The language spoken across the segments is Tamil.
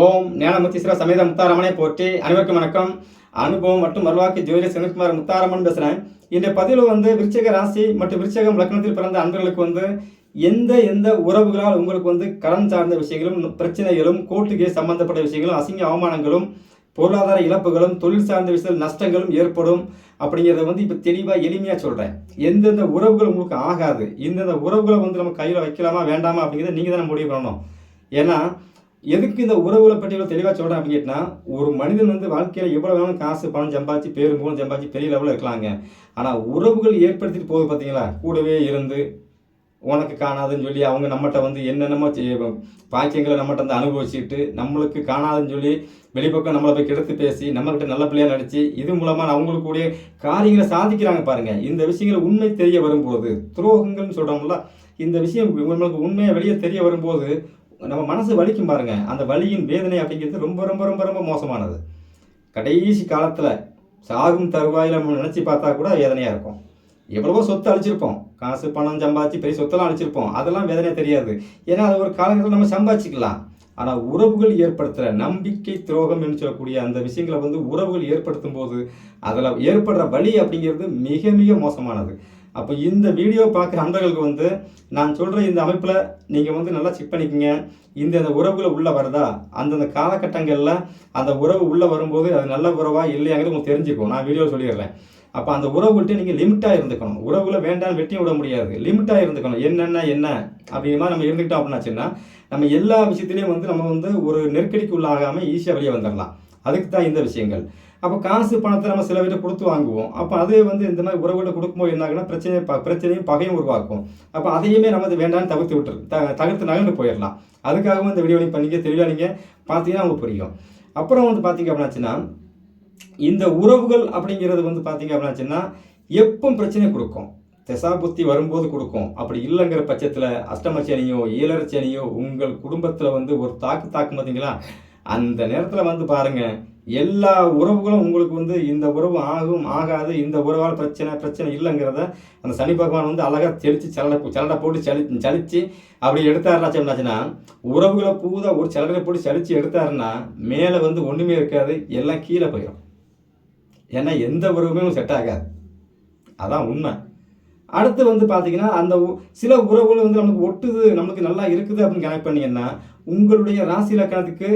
ஓம் ஞானமுத்தீஸ்வர சமேத முத்தாரமனை போற்றி அனைவருக்கும் வணக்கம். அனுபவம் மற்றும் மறுவாக்கு ஜோதிட சிவகுமார் முத்தாரமன் பேசுகிறேன் இந்த பதிவில் வந்து விருச்சக ராசி மற்றும் விருச்சகம் லக்னத்தில் பிறந்த அன்பர்களுக்கு வந்து எந்த எந்த உறவுகளால் உங்களுக்கு வந்து கடன் சார்ந்த விஷயங்களும் பிரச்சனைகளும் கோர்ட்டு சம்பந்தப்பட்ட விஷயங்களும் அசிங்க அவமானங்களும் பொருளாதார இழப்புகளும் தொழில் சார்ந்த விஷயத்தில் நஷ்டங்களும் ஏற்படும் அப்படிங்கிறத வந்து இப்போ தெளிவாக எளிமையாக சொல்கிறேன் எந்தெந்த உறவுகள் உங்களுக்கு ஆகாது. இந்தந்த உறவுகளை வந்து நம்ம கையில் வைக்கலாமா வேண்டாமா அப்படிங்கிறத நீங்கள் தான் முடிவு பண்ணணும். ஏன்னா எதுக்கு இந்த உறவுகளை பற்றி இவ்வளோ தெளிவாக சொல்கிறேன் அப்படின்னு கேட்டால் ஒரு மனிதன் வந்து வாழ்க்கையில் எவ்வளோ வேணும் காசு பணம் சம்பாதிச்சு பேரும் புகழும் சம்பாதிச்சு பெரிய லெவலில் இருக்கலாங்க. ஆனால் உறவுகள் ஏற்படுத்திட்டு போகுது பார்த்தீங்களா கூடவே இருந்து உனக்கு காணாதுன்னு சொல்லி அவங்க நம்மகிட்ட வந்து என்னென்னமோ பாக்கியங்களை நம்மகிட்ட வந்து அனுபவிச்சுட்டு நம்மளுக்கு காணாதுன்னு சொல்லி வெளிப்பக்கம் நம்மளை போய் கெடுத்து பேசி நம்மகிட்ட நல்ல பிள்ளையாக நடித்து இது மூலமாக அவங்களுக்கு கூடிய காரியங்களை சாதிக்கிறாங்க பாருங்கள் இந்த விஷயங்கள் உண்மை தெரிய வரும்போது துரோகங்கள்னு சொல்கிறோம்ல இந்த விஷயம் உங்களுக்கு உண்மையாக வெளியே தெரிய வரும்போது நம்ம மனசு வலிக்கும் பாருங்க. அந்த வலியின் வேதனை அப்படிங்கிறது ரொம்ப ரொம்ப ரொம்ப ரொம்ப மோசமானது. கடைசி காலத்தில் சாகும் தருவாயில் நம்ம நினச்சி பார்த்தா கூட வேதனையாக இருக்கும். எவ்வளவோ சொத்து அழிச்சிருப்போம். காசு பணம் சம்பாதிச்சு பெரிய சொத்தெல்லாம் அழிச்சிருப்போம். அதெல்லாம் வேதனையாக தெரியாது. ஏன்னா அது ஒரு காலகட்டத்தில் நம்ம சம்பாதிச்சிக்கலாம். ஆனால் உறவுகள் ஏற்படுத்துகிற நம்பிக்கை துரோகம் என்று சொல்லக்கூடிய அந்த விஷயங்களை வந்து உறவுகள் ஏற்படுத்தும் போது அதில் ஏற்படுற வலி அப்படிங்கிறது மிக மிக மோசமானது. அப்போ இந்த வீடியோ பார்க்குற அன்பர்களுக்கு வந்து நான் சொல்கிற இந்த அமைப்பில் நீங்கள் வந்து நல்லா செக் பண்ணிக்கோங்க. இந்த அந்த உறவுகள் உள்ளே வருதா? அந்தந்த காலகட்டங்களில் அந்த உறவு உள்ளே வரும்போது அது நல்ல உறவா இல்லையாங்கிறது உங்களுக்கு தெரிஞ்சுக்கும். நான் வீடியோ சொல்லிடுறேன். அப்போ அந்த உறவுகிட்ட நீங்கள் லிமிட்டாக இருந்துக்கணும். உறவுகளை வேண்டாம் வெட்டியும் விட முடியாது. லிமிட்டாக இருந்துக்கணும். என்னென்ன என்ன அப்படிங்கிற மாதிரி நம்ம இருந்துக்கிட்டோம் அப்படின்னாச்சுன்னா நம்ம எல்லா விஷயத்துலையும் வந்து நம்ம வந்து ஒரு நெருக்கடிக்கு உள்ளாகாமல் ஈஸியாக வெளியே வந்துடலாம் அதுக்கு தான் இந்த விஷயங்கள். அப்போ காசு பணத்தை நம்ம சில பேர்கிட்ட கொடுத்து வாங்குவோம். அப்போ அதே வந்து இந்த மாதிரி உறவுகிட்ட கொடுக்கும்போது என்ன ஆகுனா பிரச்சனை ப பிரச்சனையும் பகையும் உருவாக்கும். அப்போ அதையுமே நம்ம அது வேண்டாம்னு தவிர்த்து விட்டுரு த தவிர்த்து நகர்ந்து போயிடலாம். அதுக்காகவும் இந்த வீடியோ நீங்கள் பண்ணிக்க தெளிவாக நீங்கள் பார்த்தீங்கன்னா உங்களுக்கு புரியும். அப்புறம் வந்து பார்த்தீங்க அப்படின்னாச்சுன்னா இந்த உறவுகள் அப்படிங்கிறது வந்து பார்த்தீங்க அப்படின்னாச்சுன்னா எப்பவும் பிரச்சனை கொடுக்கும். புத்தி வரும்போது கொடுக்கும். அப்படி இல்லைங்கிற பட்சத்தில் அஷ்டமச்சனியோ ஏழரச்சனியோ உங்கள் குடும்பத்தில் வந்து ஒரு தாக்கு தாக்கும் பார்த்தீங்களா? அந்த நேரத்தில் வந்து பாருங்கள் எல்லா உறவுகளும் உங்களுக்கு வந்து இந்த உறவு ஆகும் ஆகாது இந்த உறவால் பிரச்சனை பிரச்சனை இல்லைங்கிறத அந்த சனி பகவான் வந்து அழகாக தெளித்து சலடை சலடை போட்டு சளி சலித்து அப்படி எடுத்தாருனாச்சுன்னா உறவுகளை பூதா ஒரு சலடை போட்டு சலித்து எடுத்தாருன்னா மேலே வந்து ஒன்றுமே இருக்காது எல்லாம் கீழே போயிடும் ஏன்னா எந்த உறவுமே செட் ஆகாது. அதான் உண்மை. அடுத்து வந்து பார்த்தீங்கன்னா அந்த சில உறவுகள் வந்து நமக்கு ஒட்டுது நமக்கு நல்லா இருக்குது அப்படின்னு கனெக்ட் பண்ணீங்கன்னா உங்களுடைய ராசி லக்கணத்துக்கு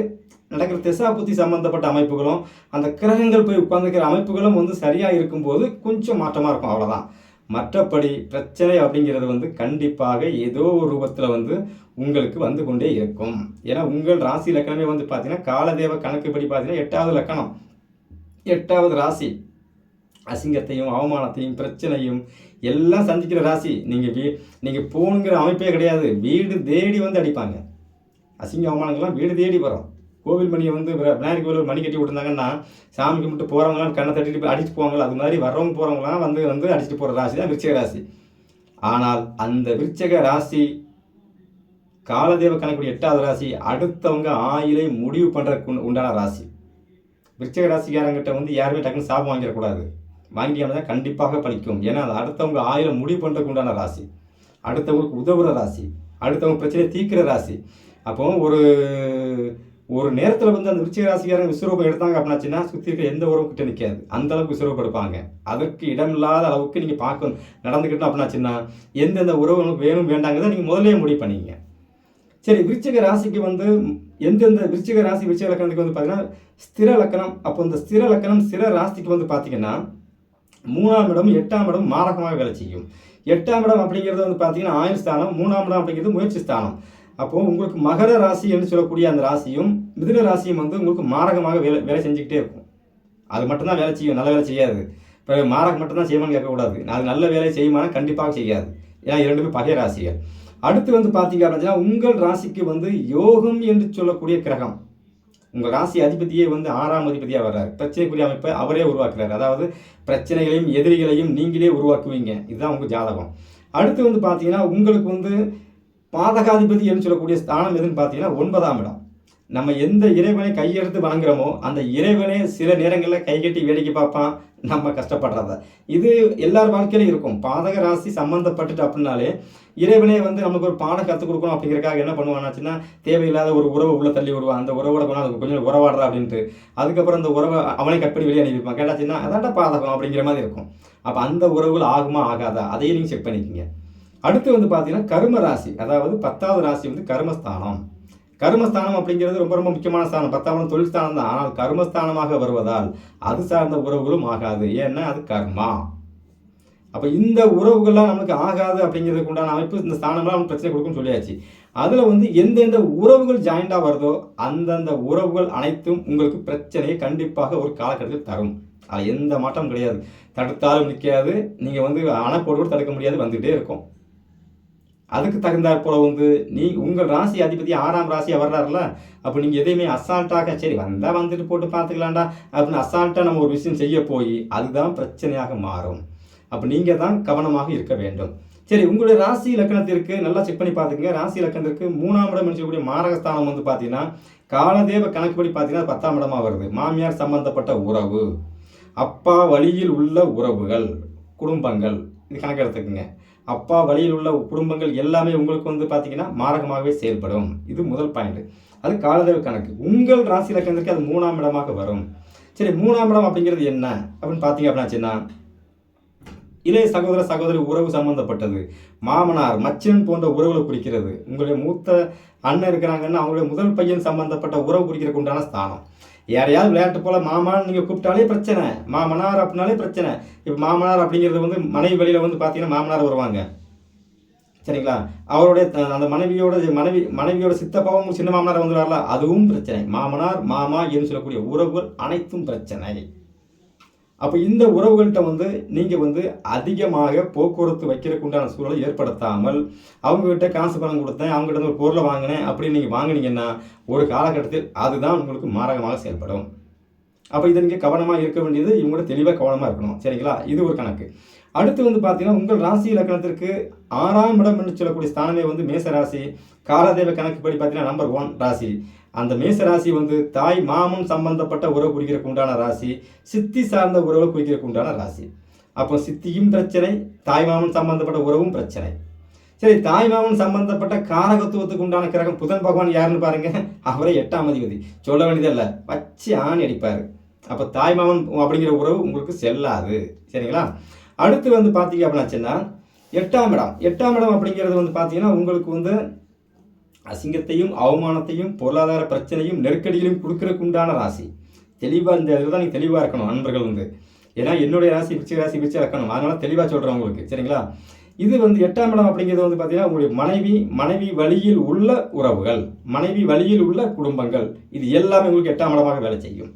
நடக்கிற திசா புத்தி சம்பந்தப்பட்ட அமைப்புகளும் அந்த கிரகங்கள் போய் உட்கார்ந்துக்கிற அமைப்புகளும் வந்து சரியாக இருக்கும்போது கொஞ்சம் மாற்றமாக இருக்கும். அவ்வளோதான் மற்றபடி பிரச்சனை அப்படிங்கிறது வந்து கண்டிப்பாக ஏதோ ஒரு ரூபத்தில் வந்து உங்களுக்கு வந்து கொண்டே இருக்கும். ஏன்னா உங்கள் ராசி லக்கணமே வந்து பார்த்தீங்கன்னா காலதேவ கணக்குப்படி பார்த்தீங்கன்னா எட்டாவது லக்கணம் எட்டாவது ராசி. அசிங்கத்தையும் அவமானத்தையும் பிரச்சனையும் எல்லாம் சந்திக்கிற ராசி. நீங்கள் வீ நீங்கள் போகணுங்கிற அமைப்பே கிடையாது. வீடு தேடி வந்து அடிப்பாங்க. அசிங்க அவமானங்கள்லாம் வீடு தேடி வரும். கோவில் மணியை வந்து விநாயகர் கோவில் மணி கட்டி விட்டுருந்தாங்கன்னா சாமி கும்பிட்டு போகிறவங்களாம் கண்ணை தட்டிட்டு அடிச்சுட்டு அடிச்சு அது மாதிரி வர்றவங்க போகிறவங்களாம் வந்து வந்து அடிச்சுட்டு போகிற ராசி தான் விருச்சக ராசி. ஆனால் அந்த விருச்சக ராசி காலதேவ கணக்குடைய எட்டாவது ராசி அடுத்தவங்க ஆயிலை முடிவு பண்ணுறதுக்கு உண்டான ராசி. விருச்சக ராசிக்காரங்கிட்ட வந்து யாருமே டக்குன்னு சாபம் வாங்கிடக்கூடாது. வாங்கியாமல் தான் கண்டிப்பாக பலிக்கும் ஏன்னா அது அடுத்தவங்க ஆயிலை முடிவு பண்ணுறதுக்கு உண்டான ராசி. அடுத்தவங்களுக்கு உதவுற ராசி. அடுத்தவங்க பிரச்சனையை தீர்க்கிற ராசி. அப்போ ஒரு ஒரு நேரத்தில் வந்து அந்த விருச்சிக ராசிக்காரங்க விஸ்வரூபம் எடுத்தாங்க அப்படின்னாச்சுன்னா சுற்றி இருக்க எந்த உறவு கிட்ட நிற்காது அந்த அளவுக்கு விஸ்வரூபம் எடுப்பாங்க. அதற்கு இடமில்லாத அளவுக்கு நீங்கள் பார்க்கணும். நடந்துக்கிட்டோம் அப்படின்னாச்சுன்னா எந்தெந்த உறவு வேணும் வேண்டாங்கிறத நீங்கள் முதலே முடிவு பண்ணிங்க. சரி விருச்சிக ராசிக்கு வந்து எந்தெந்த விருச்சிக ராசி விருச்சிக லக்கணத்துக்கு வந்து பார்த்தீங்கன்னா ஸ்திர லக்கணம் அப்போ இந்த ஸ்திர லக்கணம் ஸ்திர ராசிக்கு வந்து பார்த்தீங்கன்னா மூணாம் இடம் எட்டாம் இடம் மாரகமாக வேலை செய்யும். எட்டாம் இடம் அப்படிங்கிறது வந்து பார்த்தீங்கன்னா ஆயுள் ஸ்தானம் மூணாம் இடம் அப்படிங்கிறது முயற்சி ஸ்தானம். அப்போ உங்களுக்கு மகர ராசி என்று சொல்லக்கூடிய அந்த ராசியும் மிதுன ராசியும் வந்து உங்களுக்கு மாரகமாக வேலை வேலை செஞ்சுக்கிட்டே இருக்கும். அது மட்டும்தான் வேலை செய்யும் நல்ல வேலை செய்யாது. இப்போ மாரகம் மட்டும்தான் செய்யுமான்னு கேட்கக்கூடாது அது நல்ல வேலை செய்யுமானா கண்டிப்பாக செய்யாது. ஏன்னா இரண்டுமே பகை ராசிகள். அடுத்து வந்து பார்த்தீங்க அப்படின்னா உங்கள் ராசிக்கு வந்து யோகம் என்று சொல்லக்கூடிய கிரகம். உங்கள் ராசி அதிபதியே வந்து ஆறாம் அதிபதியாக வர்றாரு. பிரச்சனைக்குரிய அமைப்பை அவரே உருவாக்குறாரு. அதாவது பிரச்சனைகளையும் எதிரிகளையும் நீங்களே உருவாக்குவீங்க. இதுதான் உங்கள் ஜாதகம். அடுத்து வந்து பார்த்தீங்கன்னா உங்களுக்கு வந்து பாதகாதிபதி என்று சொல்லக்கூடிய ஸ்தானம் எதுன்னு பார்த்தீங்கன்னா ஒன்பதாம் இடம். நம்ம எந்த இறைவனை கையெடுத்து வணங்குறோமோ அந்த இறைவனே சில நேரங்களில் கைகட்டி வேடிக்கை பார்ப்பான். நம்ம கஷ்டப்படுறத. இது எல்லார் வாழ்க்கையிலும் இருக்கும். பாதக ராசி சம்மந்தப்பட்டுட்டு அப்படின்னாலே இறைவனே வந்து நமக்கு ஒரு பாடம் கற்றுக் கொடுக்கணும் அப்படிங்கிறக்காக என்ன பண்ணுவானாச்சுன்னா தேவையில்லாத ஒரு உறவை உள்ள தள்ளி விடுவான். அந்த உறவோட போனால் அதுக்கு கொஞ்சம் உறவாடுறா அப்படின்ட்டு. அதுக்கப்புறம் அந்த உறவை அவனை கட் பண்ணி வெளியே அனுப்பிப்பான் கேட்டாச்சுன்னா அதான்டா பாதகம் அப்படிங்கிற மாதிரி இருக்கும். அப்போ அந்த உறவுகள் ஆகுமா ஆகாதா? அதையும் நீங்கள் செக் பண்ணிக்கோங்க. அடுத்து வந்து பார்த்தீங்கன்னா கர்ம ராசி. அதாவது பத்தாவது ராசி வந்து கர்மஸ்தானம். கர்மஸ்தானம் அப்படிங்கிறது ரொம்ப ரொம்ப முக்கியமான ஸ்தானம். பத்தாவது தொழில் ஸ்தானம் தான். ஆனால் கர்மஸ்தானமாக வருவதால் அது சார்ந்த உறவுகளும் ஆகாது. ஏன்னா அது கர்மா. அப்போ இந்த உறவுகள்லாம் நமக்கு ஆகாது அப்படிங்கிறதுக்கு உண்டான அமைப்பு இந்த ஸ்தானம்லாம் நமக்கு பிரச்சனை கொடுக்கும்னு சொல்லியாச்சு. அதில் வந்து எந்தெந்த உறவுகள் ஜாயிண்டாக வருதோ அந்தந்த உறவுகள் அனைத்தும் உங்களுக்கு பிரச்சனையை கண்டிப்பாக ஒரு காலகட்டத்தில் தரும். அதில் எந்த மாற்றமும் கிடையாது. தடுத்தாலும் நிற்காது நீங்கள் வந்து அணைப்போடு கூட தடுக்க முடியாது. வந்துகிட்டே இருக்கும். அதுக்கு தகுந்தாற் போல வந்து நீ உங்கள் ராசி அதிபதி ஆறாம் ராசியாக வர்றாருல அப்போ நீங்கள் எதையுமே அசால்ட்டாக சரி வந்தால் வந்துட்டு போட்டு பார்த்துக்கலாம்டா அப்படின்னு அசால்ட்டாக நம்ம ஒரு விஷயம் செய்ய போய் அதுதான் பிரச்சனையாக மாறும். அப்போ நீங்கள் தான் கவனமாக இருக்க வேண்டும். சரி உங்களுடைய ராசி இலக்கணத்திற்கு நல்லா செக் பண்ணி பார்த்துக்கங்க. ராசி இலக்கணத்திற்கு மூணாம் இடம் சொல்லக்கூடிய மாரகஸ்தானம் வந்து பார்த்தீங்கன்னா காலதேவ கணக்குப்படி பார்த்தீங்கன்னா பத்தாம் இடமாக வருது. மாமியார் சம்பந்தப்பட்ட உறவு அப்பா வழியில் உள்ள உறவுகள் குடும்பங்கள் கணக்கு எடுத்துக்கோங்க அப்பா வழியில் உள்ள குடும்பங்கள் எல்லாமே உங்களுக்கு வந்து பார்த்தீங்கன்னா மாரகமாகவே செயல்படும். இது முதல் பாயிண்ட் அது காலதேவ கணக்கு. உங்கள் ராசி இலக்கணத்திற்கு அது மூணாம் இடமாக வரும். சரி மூணாம் இடம் அப்படிங்கிறது என்ன? அப்படின்னு பார்த்தீங்க அப்படின்னாச்சுன்னா இளைய சகோதர சகோதரி உறவு சம்பந்தப்பட்டது. மாமனார் மச்சன் போன்ற உறவுகளை குறிக்கிறது. உங்களுடைய மூத்த அண்ணன் இருக்கிறாங்கன்னா அவங்களுடைய முதல் பையன் சம்பந்தப்பட்ட உறவு குறிக்கிறதுக்கு உண்டான ஸ்தானம். யாரையாவது விளையாட்டு போல் மாமான்னு நீங்கள் கூப்பிட்டாலே பிரச்சனை. மாமனார் அப்படின்னாலே பிரச்சனை. இப்போ மாமனார் அப்படிங்கிறது வந்து மனைவி வழியில் வந்து பார்த்தீங்கன்னா மாமனார் வருவாங்க. சரிங்களா? அவருடைய அந்த மனைவியோட மனைவி மனைவியோட சித்தப்பாவும் சின்ன மாமனார் வந்துடுவார்ல அதுவும் பிரச்சனை. மாமனார் மாமா என்று சொல்லக்கூடிய உறவுகள் அனைத்தும் பிரச்சனை. அப்போ இந்த உறவுகள்கிட்ட வந்து நீங்கள் வந்து அதிகமாக போக்குவரத்து வைக்கிறதுக்கு உண்டான சூழலை ஏற்படுத்தாமல் அவங்ககிட்ட காசு பணம் கொடுத்தேன் அவங்ககிட்ட ஒரு பொருளை வாங்கினேன் அப்படின்னு நீங்கள் வாங்குனீங்கன்னா ஒரு காலகட்டத்தில் அதுதான் உங்களுக்கு மாரகமாக செயல்படும். அப்போ இதை நீங்கள் கவனமாக இருக்க வேண்டியது இவங்களோட தெளிவாக கவனமாக இருக்கணும். சரிங்களா? இது ஒரு கணக்கு. அடுத்து வந்து பார்த்தீங்கன்னா உங்கள் ராசி இலக்கணத்திற்கு ஆறாம் இடம் என்று சொல்லக்கூடிய ஸ்தானமே வந்து மேச ராசி காலதேவ கணக்குப்படி பார்த்தீங்கன்னா நம்பர் ஒன் ராசி. அந்த மேச ராசி வந்து தாய் மாமன் சம்பந்தப்பட்ட உறவு குறிக்கிறக்கு உண்டான ராசி சித்தி சார்ந்த உறவை குறிக்கிறதுக்கு உண்டான ராசி. அப்போ சித்தியும் பிரச்சனை தாய் மாமன் சம்பந்தப்பட்ட உறவும் பிரச்சனை. சரி தாய் மாமன் சம்பந்தப்பட்ட காரகத்துவத்துக்கு உண்டான கிரகம் புதன் பகவான் யாருன்னு பாருங்க. அவரே எட்டாம் அதிபதி. சொல்ல வேண்டியதில்ல வச்சு ஆணி அடிப்பார். அப்போ தாய் மாமன் அப்படிங்கிற உறவு உங்களுக்கு செல்லாது. சரிங்களா? அடுத்து வந்து பார்த்தீங்க அப்படின்னாச்சுன்னா எட்டாம் இடம். எட்டாம் இடம் அப்படிங்கிறது வந்து பார்த்தீங்கன்னா உங்களுக்கு வந்து அசிங்கத்தையும் அவமானத்தையும் பொருளாதார பிரச்சனையும் நெருக்கடிகளையும் கொடுக்கறதுக்கு உண்டான ராசி. தெளிவாக இந்த இதில் தான் நீங்கள் தெளிவாக இருக்கணும் நண்பர்கள் வந்து. ஏன்னா என்னுடைய ராசி பிரிச்சு ராசி பிரிச்சு இருக்கணும் அதனால தெளிவாக சொல்கிறேன் உங்களுக்கு சரிங்களா? இது வந்து எட்டாம் இடம் அப்படிங்கிறது வந்து பார்த்தீங்கன்னா உங்களுடைய மனைவி மனைவி வழியில் உள்ள உறவுகள் மனைவி வழியில் உள்ள குடும்பங்கள். இது எல்லாமே உங்களுக்கு எட்டாம் இடமாக வேலை செய்யும்.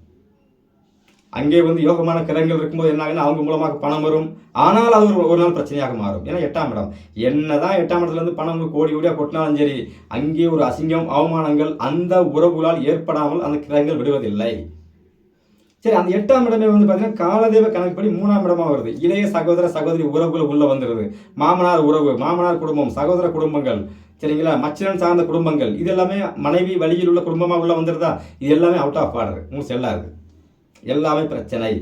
அங்கே வந்து யோகமான கிரகங்கள் இருக்கும்போது என்ன ஆகுதுன்னா அவங்க மூலமாக பணம் வரும். ஆனால் அது ஒரு ஒரு நாள் பிரச்சனையாக மாறும். ஏன்னா எட்டாம் இடம். என்னதான் எட்டாம் இடத்துலேருந்து பணம் கோடி கோடியாக கொட்டினாலும் சரி அங்கே ஒரு அசிங்கம் அவமானங்கள் அந்த உறவுகளால் ஏற்படாமல் அந்த கிரகங்கள் விடுவதில்லை. சரி அந்த எட்டாம் இடமே வந்து பார்த்தீங்கன்னா காலதேவ கணக்குப்படி மூணாம் இடமா வருது. இளைய சகோதர சகோதரி உறவுகள் உள்ள வந்துடுது மாமனார் உறவு மாமனார் குடும்பம் சகோதர குடும்பங்கள் சரிங்களா? மச்சனன் சார்ந்த குடும்பங்கள் இது எல்லாமே மனைவி வழியில் உள்ள குடும்பமாக உள்ள வந்துடுதா இது எல்லாமே அவுட் ஆஃப் ஆர்டர் உங்களுக்கு செல்லாது எல்லாமே பிரச்சனை.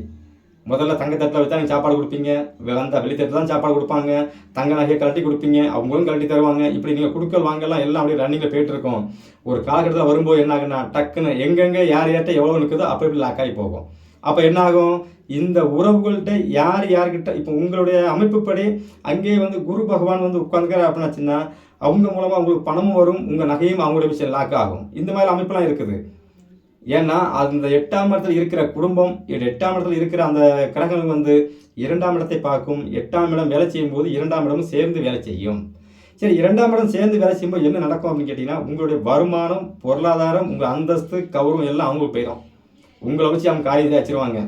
முதல்ல தங்கத்தட்டில் வச்சா நீங்கள் சாப்பாடு கொடுப்பீங்க. வந்தால் வெளித்தட்டு தான் சாப்பாடு கொடுப்பாங்க. தங்க நகையை கழட்டி கொடுப்பீங்க. அவங்களும் கழட்டி தருவாங்க. இப்படி நீங்கள் கொடுக்கல் வாங்கலாம் எல்லாம் அப்படியே ரன்னிங்கில் போயிட்டு இருக்கோம். ஒரு காலகட்டத்தில் வரும்போது என்ன ஆகுன்னா டக்குன்னு எங்கெங்கே யார் யார்கிட்ட எவ்வளோ நிற்குதோ அப்போ இப்படி லாக் ஆகி போகும். அப்போ என்ன ஆகும்? இந்த உறவுகள்கிட்ட யார் யார்கிட்ட இப்போ உங்களுடைய அமைப்புப்படி அங்கேயே வந்து குரு பகவான் வந்து உட்காந்துக்கிறார் அப்படின்னாச்சுன்னா அவங்க மூலமாக உங்களுக்கு பணமும் வரும் உங்கள் நகையும் அவங்களுடைய விஷயம் லாக் ஆகும். இந்த மாதிரி அமைப்பெல்லாம் இருக்குது. ஏன்னா அந்த எட்டாம் இடத்துல இருக்கிற குடும்பம் எட்டாம் இடத்துல இருக்கிற அந்த கிரகங்கள் வந்து இரண்டாம் இடத்தை பார்க்கும் எட்டாம் இடம் வேலை செய்யும் போது இரண்டாம் இடமும் சேர்ந்து வேலை செய்யும். சரி இரண்டாம் இடம் சேர்ந்து வேலை செய்யும்போது என்ன நடக்கும் அப்படின்னு கேட்டிங்கன்னா உங்களுடைய வருமானம் பொருளாதாரம் உங்கள் அந்தஸ்து கௌரவம் எல்லாம் அவங்களுக்கு போயிடும் உங்களை வச்சு அவங்க காரியத்தை வச்சிருவாங்க.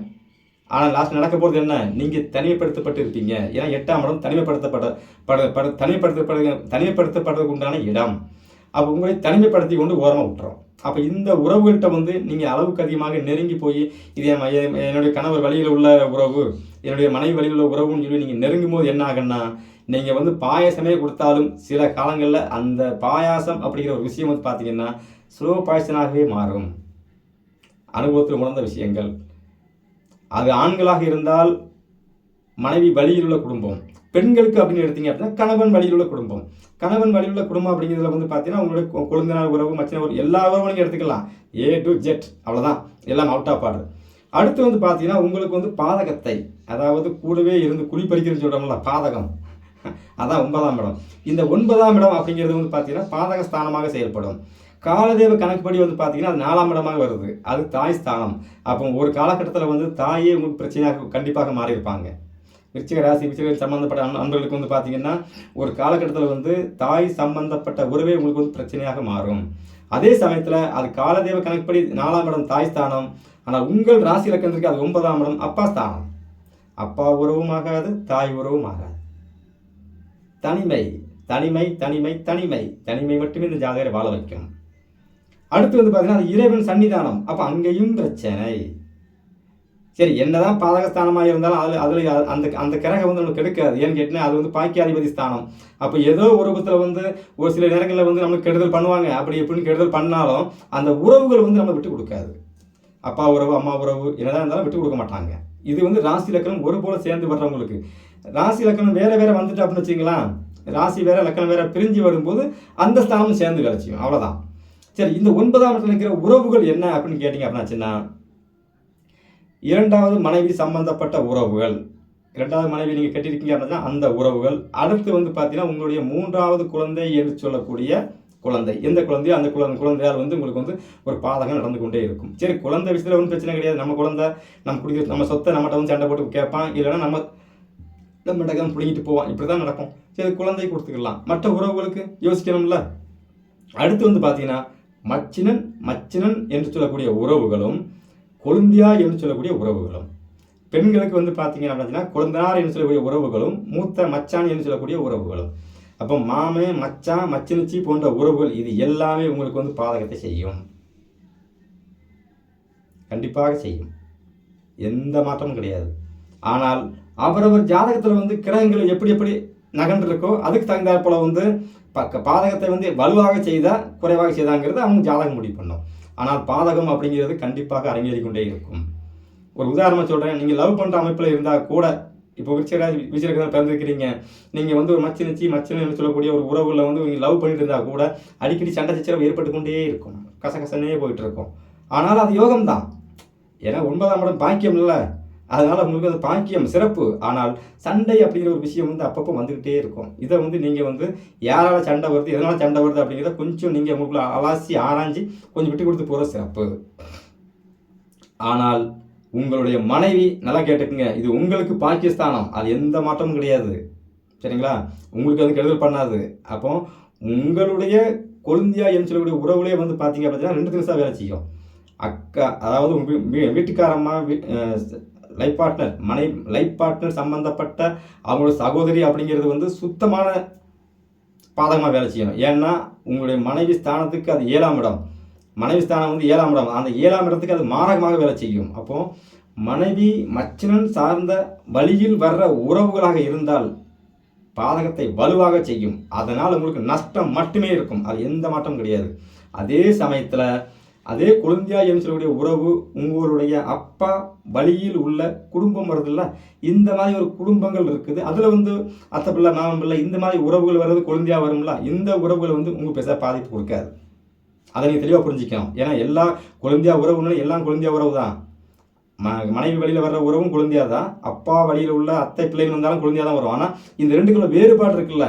ஆனால் லாஸ்ட் நடக்க போகிறது என்ன? நீங்கள் தனிமைப்படுத்தப்பட்டு இருப்பீங்க. ஏன்னா எட்டாம் இடம் தனிமைப்படுத்தப்பட பட பட தனிமைப்படுத்தப்பட தனிமைப்படுத்தப்படுறதுக்கு உண்டான இடம். அப்போ உங்களை தனிமைப்படுத்தி கொண்டு ஓரமாக விட்டுறோம். அப்போ இந்த உறவுகள்கிட்ட வந்து நீங்கள் அளவுக்கு அதிகமாக நெருங்கி போய் இது என்னுடைய கணவர் வழியில் உள்ள உறவு என்னுடைய மனைவி வழியில் உள்ள உறவுன்னு சொல்லி நீங்கள் நெருங்கும் போது என்ன ஆகுன்னா நீங்கள் வந்து பாயாசமே கொடுத்தாலும் சில காலங்களில் அந்த பாயாசம் அப்படிங்கிற ஒரு விஷயம் வந்து பார்த்தீங்கன்னா ஸ்லோ பாய்சனாகவே மாறும். அனுபவத்தில் உணர்ந்த விஷயங்கள். அது ஆண்களாக இருந்தால் மனைவி வழியில் உள்ள குடும்பம். பெண்களுக்கு அப்படின்னு எடுத்தீங்க அப்படின்னா கணவன் வழியில் உள்ள குடும்பம். கணவன் வழியில் உள்ள குடும்பம் அப்படிங்கிறதுல வந்து பார்த்தீங்கன்னா உங்களுடைய கு- குழந்தைனார் உறவு மச்சின உறவு எல்லா உறவும் நீங்கள் எடுத்துக்கலாம். ஏ டு ஜெட் அவ்வளோதான் எல்லாம் அவுட் ஆஃப் ஆர்டர் அடுத்து வந்து பார்த்தீங்கன்னா உங்களுக்கு வந்து பாதகத்தை அதாவது கூடவே இருந்து குளிப்பறிக்கிறதுன்னு சொல்கிறோம்ல பாதகம். அதான் ஒன்பதாம் இடம். இந்த ஒன்பதாம் இடம் அப்படிங்கிறது வந்து பார்த்தீங்கன்னா பாதக ஸ்தானமாக செயல்படும். காலதேவ கணக்குப்படி வந்து பார்த்தீங்கன்னா அது நாலாம் இடமாக வருது. அது தாய் ஸ்தானம். அப்போ ஒரு காலகட்டத்தில் வந்து தாயே உங்களுக்கு பிரச்சனையாக கண்டிப்பாக மாறியிருப்பாங்க. விருச்சிக ராசி விருச்சிக சம்பந்தப்பட்ட அன்ப- அன்பர்களுக்கு வந்து பார்த்தீங்கன்னா ஒரு காலகட்டத்தில் வந்து தாய் சம்பந்தப்பட்ட உறவே உங்களுக்கு வந்து பிரச்சனையாக மாறும். அதே சமயத்தில் அது காலதேவ கணக்குப்படி நாலாம் இடம் தாய் ஸ்தானம் ஆனால் உங்கள் ராசி இலக்கணத்திற்கு அது ஒன்பதாம் இடம் அப்பா ஸ்தானம். அப்பா உறவும் ஆகாது தாய் உறவும் ஆகாது. தனிமை தனிமை தனிமை தனிமை தனிமை மட்டுமே இந்த ஜாதகரை வாழ வைக்கும். அடுத்து வந்து பார்த்தீங்கன்னா அது இறைவன் சன்னிதானம் அப்போ அங்கேயும் பிரச்சனை. சரி என்னதான் பாதகஸ்தானமாக இருந்தாலும் அதில் அதில் அந்த அந்த கிரகம் வந்து நமக்கு கெடுக்காது. ஏன்னு கேட்டினா அது வந்து பாக்கியாதிபதி ஸ்தானம். அப்போ ஏதோ ஒரு வந்து ஒரு சில நேரங்களில் வந்து நமக்கு கெடுதல் பண்ணுவாங்க. அப்படி எப்படின்னு கெடுதல் பண்ணாலும் அந்த உறவுகள் வந்து நம்ம விட்டு கொடுக்காது. அப்பா உறவு அம்மா உறவு என்னதான் இருந்தாலும் விட்டு கொடுக்க மாட்டாங்க. இது வந்து ராசி லக்கணம் ஒரு போல சேர்ந்து வர்றவங்களுக்கு. ராசி லக்கணம் வேற வேற வந்துட்டு அப்படின்னு வச்சுங்களேன் ராசி வேற லக்கணம் வேற பிரிஞ்சு வரும்போது அந்த ஸ்தானமும் சேர்ந்து வேலை அவ்வளோதான் சரி இந்த ஒன்பதாம் இடத்துல இருக்கிற உறவுகள் என்ன அப்படின்னு கேட்டிங்க அப்படின்னாச்சுன்னா இரண்டாவது மனைவி சம்பந்தப்பட்ட உறவுகள். இரண்டாவது மனைவி நீங்கள் கட்டியிருக்கீங்க அப்படின்னா அந்த உறவுகள். அடுத்து வந்து பார்த்தீங்கன்னா உங்களுடைய மூன்றாவது குழந்தை என்று சொல்லக்கூடிய குழந்தை. எந்த குழந்தையோ அந்த குழந்தை குழந்தையால் வந்து உங்களுக்கு வந்து ஒரு பாதகம் நடந்து கொண்டே இருக்கும். சரி குழந்தை விஷயத்தில் ஒன்றும் பிரச்சனை கிடையாது. நம்ம குழந்தை நம்ம குடிக்கிற நம்ம சொத்தை நம்மகிட்ட வந்து சண்டை போட்டு கேட்பான். இல்லைன்னா நம்ம நம்மகிட்ட வந்து பிடிங்கிட்டு போவான். இப்படி தான் நடக்கும். சரி குழந்தை கொடுத்துக்கலாம். மற்ற உறவுகளுக்கு யோசிக்கணும்ல. அடுத்து வந்து பார்த்தீங்கன்னா மச்சினன் மச்சினன் என்று சொல்லக்கூடிய உறவுகளும் கொழுந்தியா என்று சொல்லக்கூடிய உறவுகளும். பெண்களுக்கு வந்து பார்த்தீங்க அப்படின்னா கொழுந்தனார் என்று சொல்லக்கூடிய உறவுகளும் மூத்த மச்சான் என்று சொல்லக்கூடிய உறவுகளும். அப்போ மாமே மச்சான் மச்சினிச்சி போன்ற உறவுகள் இது எல்லாமே உங்களுக்கு வந்து பாதகத்தை செய்யும். கண்டிப்பாக செய்யும். எந்த மாற்றமும் கிடையாது. ஆனால் அவரவர் ஜாதகத்தில் வந்து கிரகங்கள் எப்படி எப்படி நகன்றிருக்கோ அதுக்கு தகுந்தாற்போல வந்து பக்க பாதகத்தை வந்து வலுவாக செய்தா குறைவாக செய்தாங்கிறது அவங்க ஜாதகம் முடிவு பண்ணும். ஆனால் பாதகம் அப்படிங்கிறது கண்டிப்பாக அரங்கேறிக்கொண்டே இருக்கும். ஒரு உதாரணமாக சொல்கிறேன் நீங்கள் லவ் பண்ணுற அமைப்பில் இருந்தால் கூட இப்போ விருச்சிகராஜ் விருச்சிகராஜ் பிறந்திருக்கிறீங்க. நீங்கள் வந்து ஒரு மச்சி மச்சினிச்சி மச்சினு சொல்லக்கூடிய ஒரு உறவுல வந்து நீங்கள் லவ் பண்ணிட்டு இருந்தால் கூட அடிக்கடி சண்டை சச்சரவு ஏற்பட்டு கொண்டே இருக்கும். கசகசனே போயிட்டு இருக்கும். ஆனால் அது யோகம்தான். ஏன்னா ஒன்பதாம் இடம் பாக்கியம் இல்லை. அதனால் உங்களுக்கு அது பாக்கியம் சிறப்பு. ஆனால் சண்டை அப்படிங்கிற ஒரு விஷயம் வந்து அப்பப்போ வந்துக்கிட்டே இருக்கும். இதை வந்து நீங்கள் வந்து யாரால் சண்டை வருது எதனால் சண்டை வருது அப்படிங்கிறத கொஞ்சம் நீங்கள் உங்களுக்குள்ள அலாசி ஆராய்ஞ்சி கொஞ்சம் விட்டு கொடுத்து போகிற சிறப்பு. ஆனால் உங்களுடைய மனைவி நல்லா கேட்டுக்குங்க. இது உங்களுக்கு பாகிஸ்தானம் அது எந்த மாற்றமும் கிடையாது. சரிங்களா? உங்களுக்கு அது கெடுதல் பண்ணாது. அப்போ உங்களுடைய கொழுந்தியா என்று சொல்லக்கூடிய உறவுலேயே வந்து பார்த்தீங்க அப்படின்னா ரெண்டு தினசாக வேலை செய்யும். அக்கா அதாவது உங்க வீ- வீட்டுக்காரம்மா லைஃப் பார்ட்னர் மனை லைஃப் பார்ட்னர் சம்மந்தப்பட்ட அவங்களோட சகோதரி அப்படிங்கிறது வந்து சுத்தமான பாதகமாக வேலை செய்யணும். ஏன்னா உங்களுடைய மனைவி ஸ்தானத்துக்கு அது ஏழாம் இடம். மனைவி ஸ்தானம் வந்து ஏழாம் இடம். அந்த ஏழாம் இடத்துக்கு அது மாரகமாக வேலை செய்யும். அப்போ மனைவி மச்சினன் சார்ந்த வழியில் வர்ற உறவுகளாக இருந்தால் பாதகத்தை வலுவாக செய்யும். அதனால் உங்களுக்கு நஷ்டம் மட்டுமே இருக்கும். அது எந்த மாற்றமும் கிடையாது. அதே சமயத்தில் அதே குழந்தையா என்று சொல்லக்கூடிய உறவு உங்களுடைய அப்பா வழியில் உள்ள குடும்பம் வருதுல்ல? இந்த மாதிரி ஒரு குடும்பங்கள் இருக்குது. அதில் வந்து அத்தை பிள்ளை மாமன் பிள்ளை இந்த மாதிரி உறவுகள் வர்றது குழந்தையா வரும்ல? இந்த உறவுகள் வந்து உங்களுக்கு பெருசாக பாதிப்பு கொடுக்காது. அதை நீங்கள் தெளிவாக புரிஞ்சுக்கணும். ஏன்னா எல்லா குழந்தையா உறவுனாலும் எல்லாம் குழந்தையா உறவு தான். ம மனைவி வழியில் வர்ற உறவும் குழந்தையா தான். அப்பா வழியில் உள்ள அத்தை பிள்ளைகள் வந்தாலும் குழந்தையா தான் வரும். ஆனால் இந்த ரெண்டுக்குள்ள வேறுபாடு இருக்குல்ல?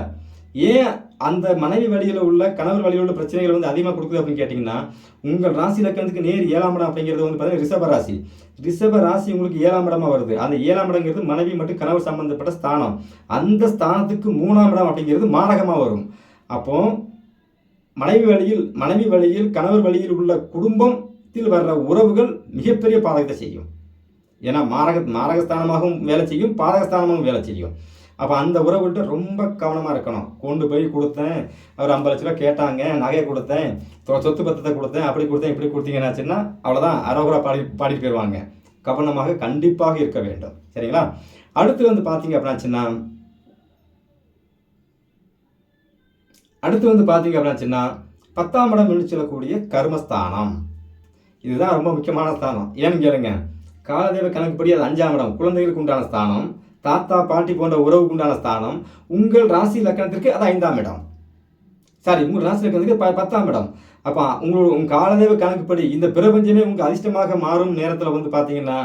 ஏன் அந்த மனைவி வழியில் உள்ள கணவர் வழியில் உள்ள பிரச்சனைகள் வந்து அதிகமாக கொடுக்குது அப்படின்னு கேட்டிங்கன்னா உங்கள் ராசி லக்கணத்துக்கு நேர் ஏழாம் இடம் அப்படிங்கிறது வந்து பார்த்தீங்கன்னா ரிஷப ராசி. ரிஷப ராசி உங்களுக்கு ஏழாம் இடமாக வருது. அந்த ஏழாம் இடங்கிறது மனைவி மற்றும் கணவர் சம்பந்தப்பட்ட ஸ்தானம். அந்த ஸ்தானத்துக்கு மூணாம் இடம் அப்படிங்கிறது மாரகமாக வரும். அப்போ மனைவி வழியில் மனைவி வழியில் கணவர் வழியில் உள்ள குடும்பத்தில் வர்ற உறவுகள் மிகப்பெரிய பாதகத்தை செய்யும். ஏன்னா மாரக மாரகஸ்தானமாகவும் வேலை செய்யும் பாதகஸ்தானமாகவும் வேலை செய்யும். அப்போ அந்த உறவுகிட்ட ரொம்ப கவனமாக இருக்கணும். கொண்டு போய் கொடுத்தேன். அவர் ஐம்பது லட்ச ரூபா கேட்டாங்க. நகையை கொடுத்தேன். சொத்து பத்திரத்தை கொடுத்தேன். அப்படி கொடுத்தேன் இப்படி கொடுத்தீங்கன்னாச்சுன்னா அவ்வளோதான் அரோகரா பாடி பாடிட்டு போயிடுவாங்க. கவனமாக கண்டிப்பாக இருக்க வேண்டும். சரிங்களா? அடுத்து வந்து பார்த்தீங்க அப்படின்னாச்சுன்னா அடுத்து வந்து பார்த்தீங்க அப்படின்னாச்சுன்னா பத்தாம் இடம் என்று சொல்லக்கூடிய கர்மஸ்தானம். இதுதான் ரொம்ப முக்கியமான ஸ்தானம். ஏன்னு கேளுங்க. காலதேவ கணக்குப்படி அது அஞ்சாம் இடம். குழந்தைகளுக்கு உண்டான ஸ்தானம். தாத்தா பாட்டி போன்ற உறவுக்கு உண்டான ஸ்தானம் உங்கள் ராசி லக்கணத்திற்கு அது ஐந்தாம் இடம். சாரி உங்கள் ராசி லக்கணத்துக்கு ப பத்தாம் இடம். அப்போ உங்களோட உங்கள் காலதேவ கணக்குப்படி இந்த பிரபஞ்சமே உங்கள் அதிர்ஷ்டமாக மாறும் நேரத்தில் வந்து பார்த்தீங்கன்னா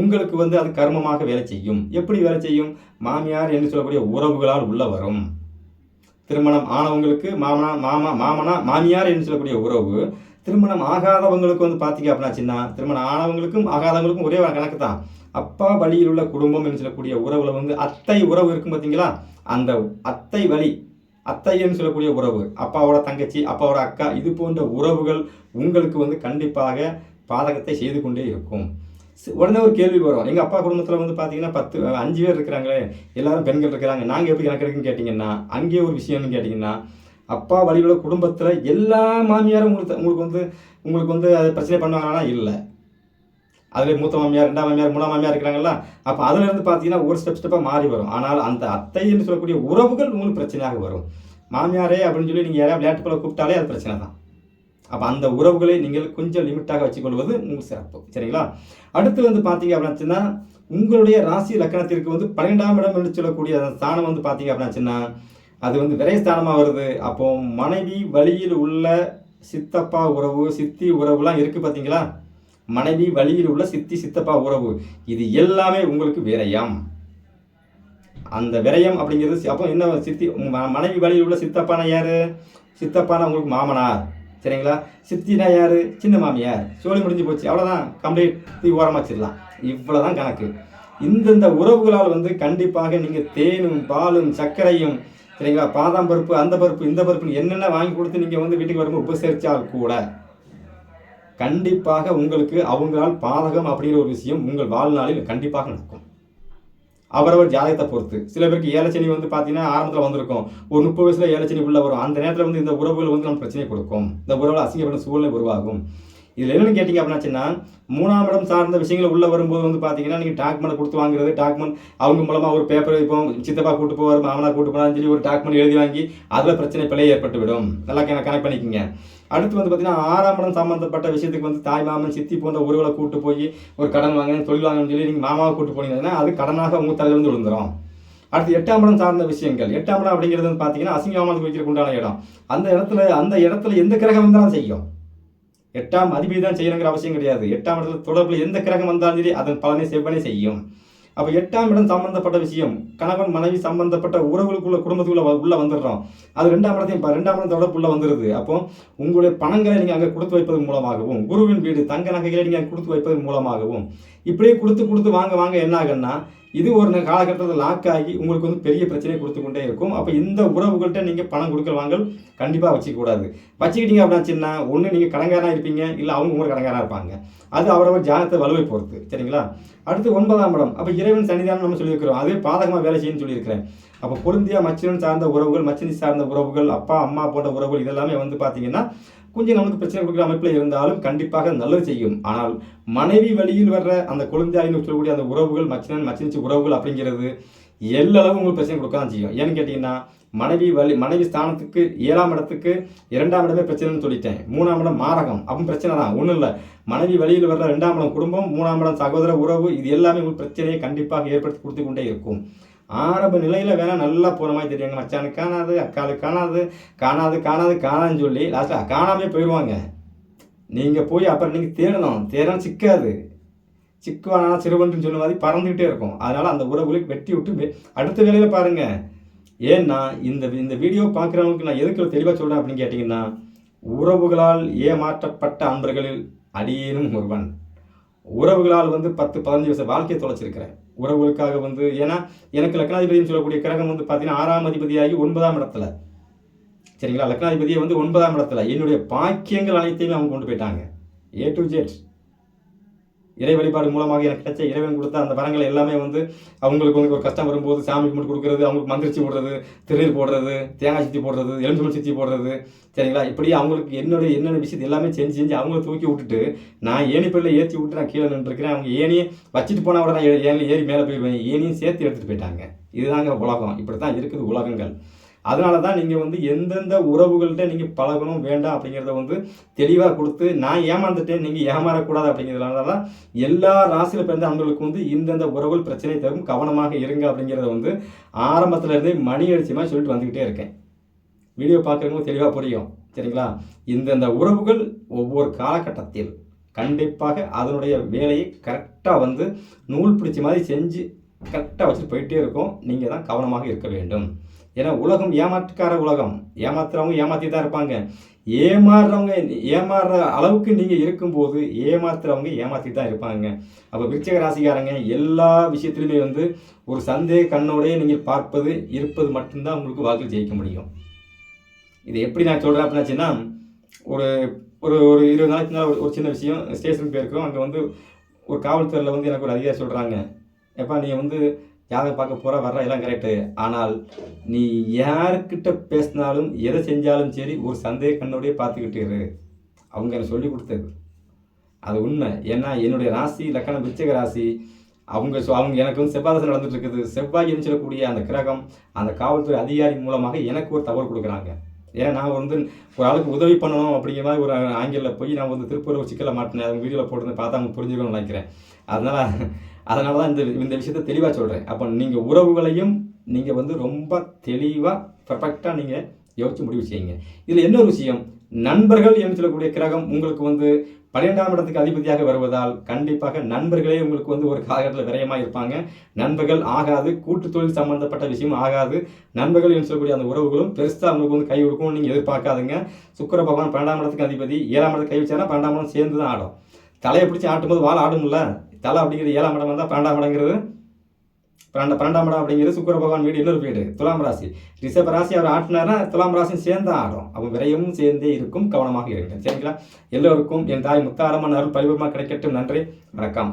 உங்களுக்கு வந்து அது கர்மமாக வேலை செய்யும். எப்படி வேலை செய்யும்? மாமியார் என்று சொல்லக்கூடிய உறவுகளால் உள்ள வரும். திருமணம் ஆனவங்களுக்கு மாமனா மாமா மாமனா மாமியார் என்று சொல்லக்கூடிய உறவு. திருமணம் ஆகாதவங்களுக்கு வந்து பார்த்தீங்க அப்படின்னா சின்ன திருமணம் ஆனவங்களுக்கும் ஆகாதவங்களுக்கும் ஒரே கணக்கு தான் அப்பா வழியில் உள்ள குடும்பம் என்று சொல்லக்கூடிய உறவுல வந்து அத்தை உறவு இருக்கும் பார்த்தீங்களா அந்த அத்தை வழி அத்தைன்னு சொல்லக்கூடிய உறவு அப்பாவோட தங்கச்சி அப்பாவோட அக்கா இது போன்ற உறவுகள் உங்களுக்கு வந்து கண்டிப்பாக பாதகத்தை செய்து கொண்டே இருக்கும். உடனே ஒரு கேள்வி வரும். எங்கள் அப்பா குடும்பத்தில் வந்து பார்த்தீங்கன்னா பத்து அஞ்சு பேர் இருக்கிறாங்களே எல்லாரும் பெண்கள் இருக்கிறாங்க நாங்கள் எப்படி எனக்கு இருக்குன்னு கேட்டிங்கன்னா அங்கேயே ஒரு விஷயம்னு கேட்டிங்கன்னா அப்பா வழியுள்ள குடும்பத்தில் எல்லா மாமியாரும் உங்களுக்கு உங்களுக்கு வந்து உங்களுக்கு வந்து அது பிரச்சனை பண்ணுவாங்கன்னா இல்லை. அதில் மூத்த மாமியார் ரெண்டாம் மாமியார் மூணாம் மாமியார் இருக்கிறாங்கல்ல அப்போ அதுலேருந்து பார்த்தீங்கன்னா ஒரு ஸ்டெப் ஸ்டெப்பாக மாறி வரும். ஆனால் அந்த அத்தை என்று சொல்லக்கூடிய உறவுகள் உங்களுக்கு பிரச்சனையாக வரும். மாமியாரே அப்படின்னு சொல்லி நீங்கள் யாரையா விளையாட்டு போல கூப்பிட்டாலே அது பிரச்சனை தான். அப்போ அந்த உறவுகளை நீங்கள் கொஞ்சம் லிமிட்டாக வச்சுக்கொள்வது உங்களுக்கு சிறப்பு. சரிங்களா? அடுத்து வந்து பார்த்தீங்க அப்படின்னா உங்களுடைய ராசி லக்கணத்திற்கு வந்து பன்னிரெண்டாம் இடம் என்று சொல்லக்கூடிய அந்த ஸ்தானம் வந்து பார்த்தீங்க அப்படின்னா அது வந்து விரைஸ்தானமாக வருது. அப்போ மனைவி வழியில் உள்ள சித்தப்பா உறவு சித்தி உறவுலாம் இருக்குது பார்த்தீங்களா மனைவி வழியில் உள்ள சித்தி சித்தப்பா உறவு. இது எல்லாமே உங்களுக்கு விரயம். அந்த விரயம் அப்படிங்கிறது அப்போ என்ன சித்தி மனைவி வழியில் உள்ள சித்தப்பானா யார்? சித்தப்பானா உங்களுக்கு மாமனார். சரிங்களா? சித்தினா யார்? சின்ன மாமியார். சோழி முடிஞ்சு போச்சு. அவ்வளோதான் கம்ப்ளீட். தூக்கி ஓரமா வச்சிடலாம். இவ்வளோதான் கணக்கு. இந்தந்த உறவுகளால் வந்து கண்டிப்பாக நீங்கள் தேனும் பாலும் சர்க்கரையும் சரிங்களா? பாதாம் பருப்பு அந்த பருப்பு இந்த பருப்புன்னு என்னென்ன வாங்கி கொடுத்து நீங்கள் வந்து வீட்டுக்கு வரும்போது உபசரித்தால் கூட கண்டிப்பாக உங்களுக்கு அவங்களால் பாதகம் அப்படிங்கிற ஒரு விஷயம் உங்கள் வாழ்நாளில் கண்டிப்பாக நடக்கும். அவரவர் ஜாதகத்தை பொறுத்து. சில பேருக்கு ஏலச்சனி வந்து பார்த்தீங்கன்னா ஆரம்பத்தில் வந்திருக்கும். ஒரு முப்பது வயசில் ஏலச்சனி உள்ள வரும். அந்த நேரத்தில் வந்து இந்த உறவுகள் வந்து நம்ம பிரச்சனை கொடுக்கும். இந்த உறவுகள் அசிங்கப்படும் சூழ்நிலை உருவாகும். இதில் என்னென்னு கேட்டிங்க அப்படின்னாச்சுன்னா மூணாம் இடம் சார்ந்த விஷயங்கள் உள்ளே வரும்போது வந்து பார்த்தீங்கன்னா நீங்கள் டாக்குமெண்ட் கொடுத்து வாங்குறது டாக்குமெண்ட் அவங்க மூலமாக ஒரு பேப்பர் இப்போ சித்தப்பா கூட்டு போவார் மாமனா கூட்டு போனாலும் சொல்லி ஒரு டாக்குமெண்ட் எழுதி வாங்கி அதில் பிரச்சனை பிழை ஏற்பட்டு விடும் நல்லா கனெக்ட் பண்ணிக்கோங்க. அடுத்து வந்து பார்த்தீங்கன்னா ஆறாம் இடம் சம்மந்தப்பட்ட விஷயத்துக்கு வந்து தாய் மாமன் சித்தி போன்ற உறவுகளை கூட்டு போய் ஒரு கடன் வாங்கணும் தொழில் வாங்கணும்னு சொல்லி நீங்கள் மாமாவை கூட்டு போனீங்கன்னா அது கடனாக உங்கள் தலைவர் வந்து விழுந்துரும். அடுத்து எட்டாம் இடம் சார்ந்த விஷயங்கள். எட்டாம் இடம் அப்படிங்கிறது வந்து பார்த்தீங்கன்னா அசிங்கமானது வைக்கிறதுக்கு உண்டான இடம். அந்த இடத்துல அந்த இடத்துல எந்த கிரகம் வந்தாலும் செய்யும். எட்டாம் அதிபதி தான் செய்யணுங்கிற அவசியம் கிடையாது. எட்டாம் இடத்துல தொடர்பில் எந்த கிரகம் வந்தாலும் சரி அதன் பலனை செவ்வனே செய்யும். அப்போ எட்டாம் இடம் சம்பந்தப்பட்ட விஷயம். கணவன் மனைவி சம்பந்தப்பட்ட உறவுகளுக்குள்ள குடும்பத்துக்குள்ள உள்ள வந்துடுறோம். அது ரெண்டாம் இடத்தையும் ரெண்டாம் இடம் தொடர்பு உள்ள வந்துடுது அப்போ உங்களுடைய பணங்களை நீங்கள் அங்கே கொடுத்து வைப்பதன் மூலமாகவும் குருவின் வீடு தங்க நகைகளை நீங்கள் கொடுத்து வைப்பதன் மூலமாகவும் இப்படியே கொடுத்து கொடுத்து வாங்க வாங்க என்ன ஆகுன்னா இது ஒரு காலகட்டத்தில் லாக் ஆகி உங்களுக்கு வந்து பெரிய பிரச்சனையை கொடுத்து கொண்டே இருக்கும். அப்போ இந்த உறவுகள்கிட்ட நீங்கள் பணம் கொடுக்கல் வாங்கல் கண்டிப்பாக வச்சுக்கூடாது வச்சுக்கிட்டீங்க அப்படின்னா ஒன்று நீங்கள் கடங்காராக இருப்பீங்க இல்லை அவங்க உங்களுக்கு கடங்காராக இருப்பாங்க. அது அவரவர் ஜாதகத்தை வலுவை பொறுத்து சரிங்களா? அடுத்து ஒன்பதாம் இடம். அப்போ இறைவன் சன்னிதானம் நம்ம சொல்லியிருக்கிறோம். அதே பாதகமாக வேலை செய்யுன்னு சொல்லியிருக்கிறேன். அப்போ பொருந்தியா மச்சினன் சார்ந்த உறவுகள் மச்சினி சார்ந்த உறவுகள் அப்பா அம்மா போன்ற உறவுகள் இதெல்லாமே வந்து பார்த்தீங்கன்னா கொஞ்சம் நமக்கு பிரச்சனை கொடுக்குற அமைப்பில் இருந்தாலும் கண்டிப்பாக நல்லது செய்யும். ஆனால் மனைவி வழியில் வர்ற அந்த குழந்தையாயின்னு சொல்லக்கூடிய அந்த உறவுகள் மச்சினன் மச்சினிச்சு உறவுகள் அப்படிங்கிறது எல்லளவு உங்களுக்கு பிரச்சனை கொடுக்க தான் செய்யும். ஏன்னு கேட்டிங்கன்னா மனைவி வழி மனைவி ஸ்தானத்துக்கு ஏழாம் இடத்துக்கு இரண்டாம் இடமே பிரச்சனைன்னு சொல்லிட்டேன். மூணாம் இடம் மாரகம். அப்போ பிரச்சனை தான். ஒன்றும் இல்லை. மனைவி வழியில் வர்ற ரெண்டாம் இடம் குடும்பம் மூணாம் இடம் சகோதர உறவு இது எல்லாமே உங்களுக்கு பிரச்சனையை கண்டிப்பாக ஏற்படுத்தி கொடுத்து கொண்டே இருக்கும். ஆரம்ப நிலையில் வேணால் நல்லா போகிற மாதிரி தெரியுங்க மச்சானுக்கு காணாது அக்காளுக்கு காணாது காணாது காணாது காணான்னு சொல்லி லாஸ்ட்டில் காணாமே போயிடுவாங்க நீங்கள் போய் அப்புறம் நீங்கள் தேடணும். தேடணும் சிக்காது. சிக்குவானா சிறுவன்றுன்னு சொன்ன மாதிரி பறந்துக்கிட்டே இருக்கும். அதனால் அந்த உறவுகளுக்கு வெட்டி விட்டு அடுத்த வேலையில் பாருங்கள் ஏன்னா இந்த இந்த வீடியோ பார்க்குறவங்களுக்கு நான் எதுக்கு தெளிவாக சொல்கிறேன் அப்படின்னு கேட்டிங்கன்னா உறவுகளால் ஏமாற்றப்பட்ட அன்பர்களில் அடியேனும் ஒருவன். உறவுகளால் வந்து பத்து பதினஞ்சு வருஷம் வாழ்க்கையை தொலைச்சிருக்கிறேன் உறவுகளுக்காக வந்து ஏன்னா எனக்கு லக்னாதிபதினு சொல்லக்கூடிய கிரகம் வந்து பார்த்தீங்கன்னா ஆறாம் அதிபதியாகி ஒன்பதாம் இடத்துல. சரிங்களா? லக்னாதிபதியை வந்து ஒன்பதாம் இடத்துல. என்னுடைய பாக்கியங்கள் அனைத்தையுமே அவங்க கொண்டு போயிட்டாங்க. ஏ டு ஜெட் இறை வழிபாடு மூலமாக எனக்கு கிடைச்ச இறைவன் கொடுத்த அந்த வரங்களை எல்லாமே வந்து அவங்களுக்கு வந்து ஒரு கஷ்டம் வரும்போது சாமி கும்பிட்டு கொடுக்குறது அவங்களுக்கு மந்திரிச்சு போடுறது திருநீர் போடுறது தேங்காய் சுத்தி போடுறது எலுமிச்சம்பழம் சுத்தி போடுறது. சரிங்களா? இப்படி அவங்களுக்கு என்னுடைய என்னென்ன விஷயத்தை எல்லாமே செஞ்சு செஞ்சு அவங்கள தூக்கி விட்டுட்டு நான் ஏணி பிள்ளை ஏற்றி விட்டு நான் கீழே நின்றுருக்கிறேன். அவங்க ஏணியை வச்சுட்டு போனால் கூட நான் ஏ- ஏறி மேலே போயிடுவேன் ஏனியும் சேர்த்து எடுத்துகிட்டு போயிட்டாங்க. இதுதாங்க உலகம். இப்படி தான் இருக்குது உலகங்கள். அதனால தான் நீங்கள் வந்து எந்தெந்த உறவுகள்கிட்ட நீங்கள் பழகணும் வேண்டாம் அப்படிங்கிறத வந்து தெளிவாக கொடுத்து நான் ஏமாந்துட்டேன் நீங்கள் ஏமாறக்கூடாது அப்படிங்கிறதுனால தான் எல்லா ராசியில் பிறந்த அன்பர்களுக்கு வந்து இந்தந்த உறவுகள் பிரச்சனை தரும் கவனமாக இருங்க அப்படிங்கிறத வந்து ஆரம்பத்துலேருந்தே மணி அடிச்சமாக சொல்லிட்டு வந்துக்கிட்டே இருக்கேன். வீடியோ பார்க்குறவங்க தெளிவாக புரியும். சரிங்களா? இந்தந்த உறவுகள் ஒவ்வொரு காலகட்டத்தில் கண்டிப்பாக அதனுடைய வேலையை கரெக்டாக வந்து நூல் பிடிச்ச மாதிரி செஞ்சு கரெக்டாக வச்சுட்டு போயிட்டே இருக்கும். நீங்கள் தான் கவனமாக இருக்க வேண்டும். ஏன்னா உலகம் ஏமாற்றுக்கார உலகம். ஏமாத்துறவங்க ஏமாற்றி தான் இருப்பாங்க. ஏமாறுறவங்க ஏமாறுற அளவுக்கு நீங்கள் இருக்கும்போது ஏமாத்துறவங்க ஏமாற்றி தான் இருப்பாங்க. அப்போ விருச்சக ராசிக்காரங்க எல்லா விஷயத்துலையுமே வந்து ஒரு சந்தேக கண்ணோடய நீங்கள் பார்ப்பது இருப்பது மட்டும்தான் உங்களுக்கு வாக்கில் ஜெயிக்க முடியும். இது எப்படி நான் சொல்கிறேன் அப்படின்னாச்சுன்னா ஒரு ஒரு ஒரு இருபது நாளைக்கு நாள் ஒரு சின்ன விஷயம் ஸ்டேஷனுக்கு போயிருக்கிறோம். அங்கே வந்து ஒரு காவல்துறையில் வந்து எனக்கு ஒரு அதிகாரி சொல்கிறாங்க எப்பா நீங்கள் வந்து யாரை பார்க்க போகிற வர்ற எல்லாம் கரெக்டு ஆனால் நீ யாருக்கிட்ட பேசினாலும் எதை செஞ்சாலும் சரி ஒரு சந்தேக கண்ணோடயே பார்த்துக்கிட்டு இரு. அவங்க எனக்கு சொல்லி கொடுத்தது. அது உண்மை. ஏன்னா என்னுடைய ராசி லக்கணம் பிச்சக ராசி அவங்க சொ- அவங்க எனக்கு வந்து செவ்வாய் நடந்துட்டு இருக்குது. செவ்வாய் என்று சொல்லக்கூடிய அந்த கிரகம் அந்த காவல்துறை அதிகாரி மூலமாக எனக்கு ஒரு தகவல் கொடுக்குறாங்க. ஏன்னா நான் வந்து ஒரு ஆளுக்கு உதவி பண்ணணும் அப்படிங்கிற மாதிரி ஒரு ஆங்கிலில் போய் நான் வந்து திருப்பூர் ஒரு சிக்கலை மாட்டினேன். அவங்க வீடியோவில் போட்டு பார்த்தா அவங்க புரிஞ்சுக்கணும்னு நினைக்கிறேன். அதனால் அதனால தான் இந்த இந்த விஷயத்தை தெளிவாக சொல்கிறேன் அப்போ நீங்கள் உறவுகளையும் நீங்கள் வந்து ரொம்ப தெளிவாக பர்ஃபெக்டாக நீங்கள் யோசிச்சு முடிவு செய்யுங்க. இதில் இன்னொரு விஷயம் நண்பர்கள் என்று சொல்லக்கூடிய கிரகம் உங்களுக்கு வந்து பன்னிரெண்டாம் இடத்துக்கு அதிபதியாக வருவதால் கண்டிப்பாக நண்பர்களே உங்களுக்கு வந்து ஒரு காலகட்டத்தில் விரயமாக இருப்பாங்க. நண்பர்கள் ஆகாது கூட்டு தொழில் சம்பந்தப்பட்ட விஷயம் ஆகாது. நண்பர்கள் என்று சொல்லக்கூடிய அந்த உறவுகளும் பெருசாக உங்களுக்கு வந்து கை கொடுக்கும் நீங்கள் எதிர்பார்க்காதுங்க. சுக்கர பகவான் பன்னெண்டாம் இடத்துக்கு அதிபதி ஏழாம் இடத்துக்கு கை வச்சாருன்னா பன்னெண்டாம் இடம் சேர்ந்து தான் ஆடும். தலையை பிடிச்சி ஆட்டும்போது வாழை ஆடும்ல? தலை அப்படிங்கிறது ஏழாம் இடம் வந்தால் பன்னெண்டாம் இடங்கிறது. பன்னெண்டு பன்னெண்டாம் இடம் அப்படிங்கிறது சுக்கிர பகவான் வீடு இன்னொரு வீடு துலாம் ராசி. ரிஷப ராசி அவர் ஆட்டினார்னா துலாம் ராசியும் சேர்ந்து ஆடும் அப்போ விரையும் சேர்ந்தே இருக்கும் கவனமாக இருக்கிறேன் சரிங்களா? எல்லோருக்கும் என் தாய் முத்தாரமான அருள் பரிபூர்ணமாக கிடைக்கட்டும். நன்றி. வணக்கம்.